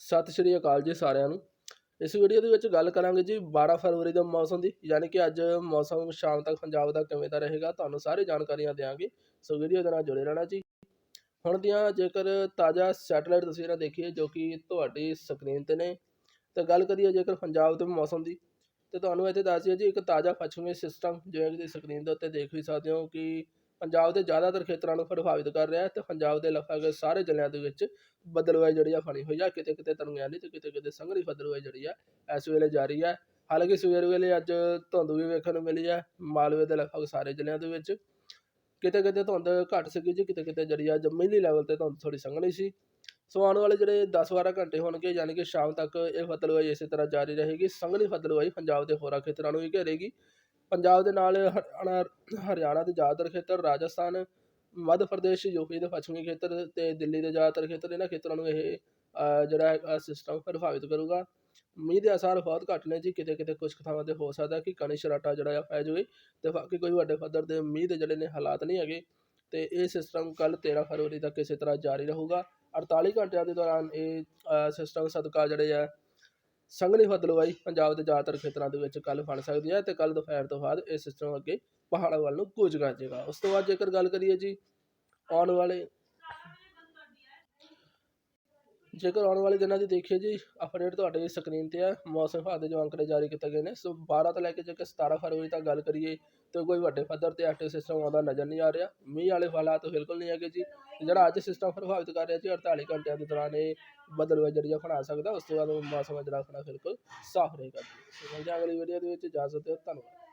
ਸਤਿ ਸ਼੍ਰੀ ਅਕਾਲ ਜੀ ਸਾਰਿਆਂ ਨੂੰ। ਇਸ ਵੀਡੀਓ ਦੇ ਵਿੱਚ ਗੱਲ ਕਰਾਂਗੇ ਜੀ 12 ਫਰਵਰੀ ਦੇ ਮੌਸਮ ਦੀ, ਯਾਨੀ ਕਿ ਅੱਜ ਮੌਸਮ ਸ਼ਾਮ ਤੱਕ ਪੰਜਾਬ ਦਾ ਕਿਵੇਂ ਦਾ ਰਹੇਗਾ ਤੁਹਾਨੂੰ ਸਾਰੀ ਜਾਣਕਾਰੀਆਂ ਦਿਆਂਗੇ। ਸੋ ਵੀਡੀਓ ਦੇ ਨਾਲ ਜੁੜੇ ਰਹਿਣਾ ਜੀ। ਹੁਣ ਦੀਆਂ ਜੇਕਰ ਤਾਜ਼ਾ ਸੈਟੇਲਾਈਟ ਤਸਵੀਰਾਂ ਦੇਖੀਏ ਜੋ ਕਿ ਤੁਹਾਡੀ ਸਕਰੀਨ ਤੇ ਨੇ, ਤੇ ਗੱਲ ਕਰੀਏ ਜੇਕਰ ਪੰਜਾਬ ਦੇ ਮੌਸਮ ਦੀ, ਤੇ ਤੁਹਾਨੂੰ ਇੱਥੇ ਦੱਸ ਦਈਏ ਜੀ ਇੱਕ ਤਾਜ਼ਾ ਪੱਛਮੀ ਸਿਸਟਮ ਜਿਵੇਂ ਕਿ ਤੁਸੀਂ ਸਕਰੀਨ ਦੇ ਉੱਤੇ ਦੇਖ ਵੀ ਸਕਦੇ ਹੋ ਕਿ ਪੰਜਾਬ ਦੇ ਜ਼ਿਆਦਾਤਰ ਖੇਤਰਾਂ ਨੂੰ ਪ੍ਰਭਾਵਿਤ ਕਰ ਰਿਹਾ ਹੈ ਤੇ ਪੰਜਾਬ ਦੇ ਲਗਭਗ ਸਾਰੇ ਜ਼ਿਲ੍ਹਿਆਂ ਦੇ ਵਿੱਚ ਬਦਲਵਾਈ ਜਿਹੜੀ ਆ ਫਣੀ ਹੋਈ ਆ। ਕਿਤੇ ਕਿਤੇ ਦਰਮਿਆਨੀ ਤੇ ਕਿਤੇ ਕਿਤੇ ਸੰਘਣੀ ਬਦਲਵਾਈ ਜਿਹੜੀ ਆ, ਇਸ ਵੇਲੇ ਜਾਰੀ ਹੈ ਹਾਲਾਂਕਿ ਸਵੇਰ ਵੇਲੇ ਅੱਜ ਧੁੰਦ ਵੀ ਵੇਖਣ ਨੂੰ ਮਿਲੀ ਹੈ ਮਾਲਵੇ ਦੇ ਲਗਭਗ ਸਾਰੇ ਜ਼ਿਲ੍ਹਿਆਂ ਦੇ ਵਿੱਚ। ਕਿਤੇ ਕਿਤੇ ਧੁੰਦ ਘੱਟ ਸੀਗੀ ਜੀ ਕਿਤੇ ਕਿਤੇ ਜਿਹੜੀ ਆ ਜ਼ਮੀਨੀ ਲੈਵਲ ਤੇ ਧੁੰਦ ਥੋੜੀ ਸੰਘਣੀ ਸੀ। ਸੋ ਆਉਣ ਵਾਲੇ ਜਿਹੜੇ 10-12 ਘੰਟੇ ਹੋਣਗੇ, ਯਾਨੀ ਕਿ ਸ਼ਾਮ ਤੱਕ ਇਹ ਫਤਲਵਾਈ ਇਸੇ ਤਰ੍ਹਾਂ ਜਾਰੀ ਰਹੇਗੀ। ਸੰਘਣੀ ਫਤਲਵਾਈ ਪੰਜਾਬ ਦੇ ਹੋਰਾਂ ਖੇਤਰਾਂ ਨੂੰ ਵੀ ਘੇਰੇਗੀ। ਪੰਜਾਬ ਦੇ ਨਾਲ ਹਰਿਆਣਾ ਹਰਿਆਣਾ ਦੇ ਜ਼ਿਆਦਾਤਰ ਖੇਤਰ, ਰਾਜਸਥਾਨ, ਮੱਧ ਪ੍ਰਦੇਸ਼ ਯੂਪੀ ਦੇ ਪੱਛਮੀ ਖੇਤਰ ਅਤੇ ਦਿੱਲੀ ਦੇ ਜ਼ਿਆਦਾਤਰ ਖੇਤਰ, ਇਹਨਾਂ ਖੇਤਰਾਂ ਨੂੰ ਇਹ ਜਿਹੜਾ ਹੈਗਾ ਸਿਸਟਮ ਪ੍ਰਭਾਵਿਤ ਕਰੂਗਾ। ਮੀਂਹ ਦੇ ਅਸਰ ਬਹੁਤ ਘੱਟ ਨੇ ਜੀ ਕਿਤੇ ਕਿਤੇ ਕੁਝ ਥਾਵਾਂ ਤੇ ਹੋ ਸਕਦਾ ਕਿ ਕਣੀ ਸ਼ਰਾਟਾ ਜਿਹੜਾ ਆ ਪੈ ਜਾਵੇ ਤੇ ਬਾਕੀ ਕੋਈ ਵੱਡੇ ਪੱਧਰ ਦੇ ਮੀਂਹ ਦੇ ਜਿਹੜੇ ਨੇ ਹਾਲਾਤ ਨਹੀਂ ਹੈਗੇ ਤੇ ਇਹ ਸਿਸਟਮ ਕੱਲ 13 ਫਰਵਰੀ ਤੱਕ ਇਸੇ ਤਰ੍ਹਾਂ ਜਾਰੀ ਰਹੂਗਾ। 48 ਘੰਟਿਆਂ ਦੇ ਦੌਰਾਨ ਇਹ ਸਿਸਟਮ ਸਦਕਾ ਜਿਹੜੇ ਆ ਸੰਘਣੀ ਫਤਲਵਾਈ ਪੰਜਾਬ ਦੇ ਜ਼ਿਆਦਾਤਰ ਖੇਤਰਾਂ ਦੇ ਵਿੱਚ ਕੱਲ ਫੜ ਸਕਦੀ ਹੈ ਤੇ ਕੱਲ ਦੁਪਹਿਰ ਤੋਂ ਬਾਅਦ ਇਹ ਸਿਸਟਮ ਅੱਗੇ ਪਹਾੜਾਂ ਵੱਲ ਨੂੰ ਕੂਚ ਕਰ ਜਾਏਗਾ ਉਸ ਤੋਂ ਬਾਅਦ ਜੇਕਰ ਗੱਲ ਕਰੀਏ ਜੀ ਆਉਣ ਵਾਲੇ ਜੇਕਰ ਆਉਣ ਵਾਲੇ ਦਿਨਾਂ ਦੀ ਦੇਖੀਏ ਜੀ ਅਪਡੇਟ ਤੁਹਾਡੇ ਸਕਰੀਨ ਤੇ ਹੈ ਮੌਸਮ ਵਿਭਾਗ ਦੇ ਜੋ ਅੰਕੜੇ ਜਾਰੀ ਕੀਤੇ ਗਏ ਨੇ। ਸੋ 12 ਤੋਂ ਲੈ ਕੇ ਜੇਕਰ 17 ਫਰਵਰੀ ਤੱਕ ਗੱਲ ਕਰੀਏ, ਤਾਂ ਕੋਈ ਵੱਡੇ ਪੱਧਰ ਤੇ ਐਕਟਿਵ ਸਿਸਟਮ ਆਉਂਦਾ ਨਜ਼ਰ ਨਹੀਂ ਆ ਰਿਹਾ। ਮੀਂਹ ਵਾਲੇ ਹਾਲਾਤ ਬਿਲਕੁਲ ਨਹੀਂ ਹੈਗੇ ਜੀ। ਜਿਹੜਾ ਅੱਜ ਸਿਸਟਮ ਪ੍ਰਭਾਵਿਤ ਕਰ ਰਿਹਾ ਜੀ 48 ਘੰਟਿਆਂ ਦੇ ਦੌਰਾਨ ਇਹ ਬਦਲਵਾ ਜੜੀਆ ਬਣਾ ਸਕਦਾ। ਉਸ ਤੋਂ ਬਾਅਦ ਮੌਸਮ ਜਿਹੜਾ ਆਪਣਾ ਬਿਲਕੁਲ ਸਾਫ਼ ਰਹੇਗਾ ਜੀ। ਸੋ ਮਿਲਦੇ ਅਗਲੀ ਵੀਡੀਓ ਦੇ ਵਿੱਚ। ਇਜਾਜ਼ਤ ਦਿਓ, ਧੰਨਵਾਦ।